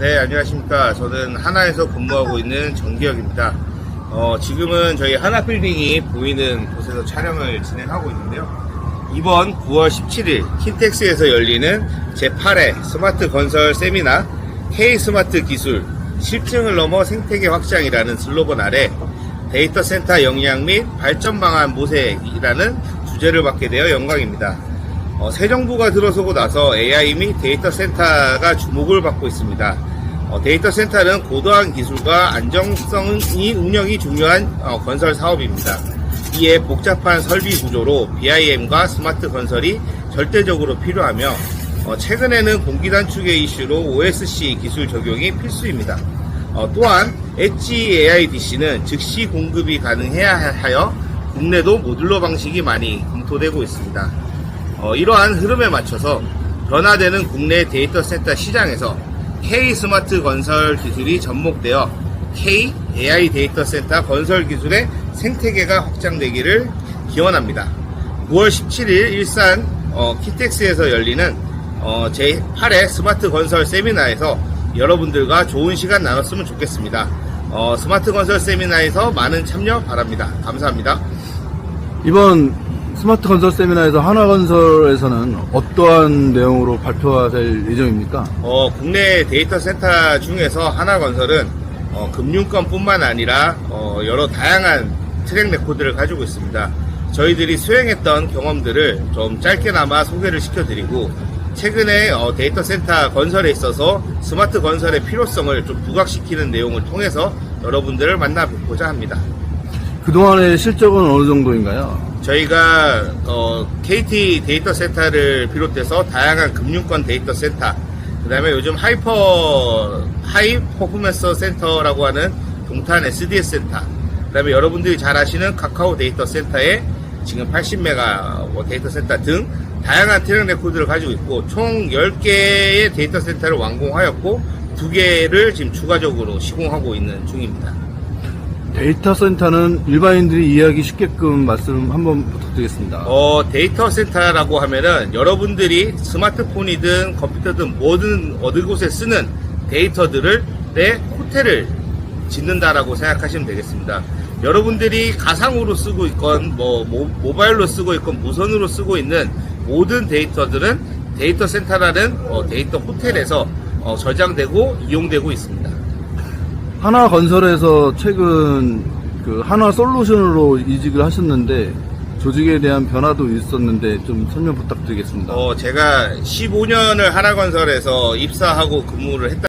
네, 안녕하십니까. 저는 하나에서 근무하고 있는 정기혁입니다. 어, 지금은 저희 하나 빌딩이 보이는 곳에서 촬영을 진행하고 있는데요. 이번 9월 17일 킨텍스에서 열리는 제8회 스마트 건설 세미나 K 스마트 기술 실증을 넘어 생태계 확장이라는 슬로건 아래 데이터 센터 역량 및 발전 방안 모색이라는 주제를 맡게 되어 영광입니다. 어, 새 정부가 들어서고 나서 AI 및 데이터 센터가 주목을 받고 있습니다. 어, 데이터 센터는 고도한 기술과 안정성이 운영이 중요한 어, 건설 사업입니다. 이에 복잡한 설비 구조로 BIM과 스마트 건설이 절대적으로 필요하며 어, 최근에는 공기 단축의 이슈로 OSC 기술 적용이 필수입니다. 어, 또한 엣지 AIDC는 즉시 공급이 가능해야 하여 국내도 모듈러 방식이 많이 검토되고 있습니다. 어, 이러한 흐름에 맞춰서 변화되는 국내 데이터 센터 시장에서 K 스마트 건설 기술이 접목되어 K AI 데이터 센터 건설 기술의 생태계가 확장되기를 기원합니다. 9월 17일 일산 어, 키텍스에서 열리는 어, 제8회 스마트 건설 세미나에서 여러분들과 좋은 시간 나눴으면 좋겠습니다. 어, 스마트 건설 세미나에서 많은 참여 바랍니다. 감사합니다. 이번 스마트 건설 세미나에서 하나건설에서는 어떠한 내용으로 발표될 예정입니까? 어, 국내 데이터 센터 중에서 하나건설은 어, 금융권뿐만 아니라 어, 여러 다양한 트랙 레코드를 가지고 있습니다. 저희들이 수행했던 경험들을 좀 짧게나마 소개를 시켜드리고 최근에 어, 데이터 센터 건설에 있어서 스마트 건설의 필요성을 좀 부각시키는 내용을 통해서 여러분들을 만나보고자 합니다. 그동안의 실적은 어느 정도인가요? 저희가 어, KT 데이터 센터를 비롯해서 다양한 금융권 데이터 센터, 그 다음에 요즘 하이퍼 하이 퍼포먼스 센터라고 하는 동탄 SDS 센터, 그 다음에 여러분들이 잘 아시는 카카오 데이터 센터에 지금 80메가 데이터 센터 등 다양한 트랙 레코드를 가지고 있고 총 10개의 데이터 센터를 완공하였고 두 개를 지금 추가적으로 시공하고 있는 중입니다. 데이터 센터는 일반인들이 이해하기 쉽게끔 말씀 한번 부탁드리겠습니다. 어, 데이터 센터라고 하면은 여러분들이 스마트폰이든 컴퓨터든 모든 어느 곳에 쓰는 데이터들을 내 호텔을 짓는다라고 생각하시면 되겠습니다. 여러분들이 가상으로 쓰고 있건 뭐 모, 모바일로 쓰고 있건 무선으로 쓰고 있는 모든 데이터들은 데이터 센터라는 어, 데이터 호텔에서 어, 저장되고 이용되고 있습니다. 하나 건설에서 최근 그 하나 솔루션으로 이직을 하셨는데 조직에 대한 변화도 있었는데 좀 설명 부탁드리겠습니다. 어, 제가 15년을 하나건설에서 입사하고 근무를 했다.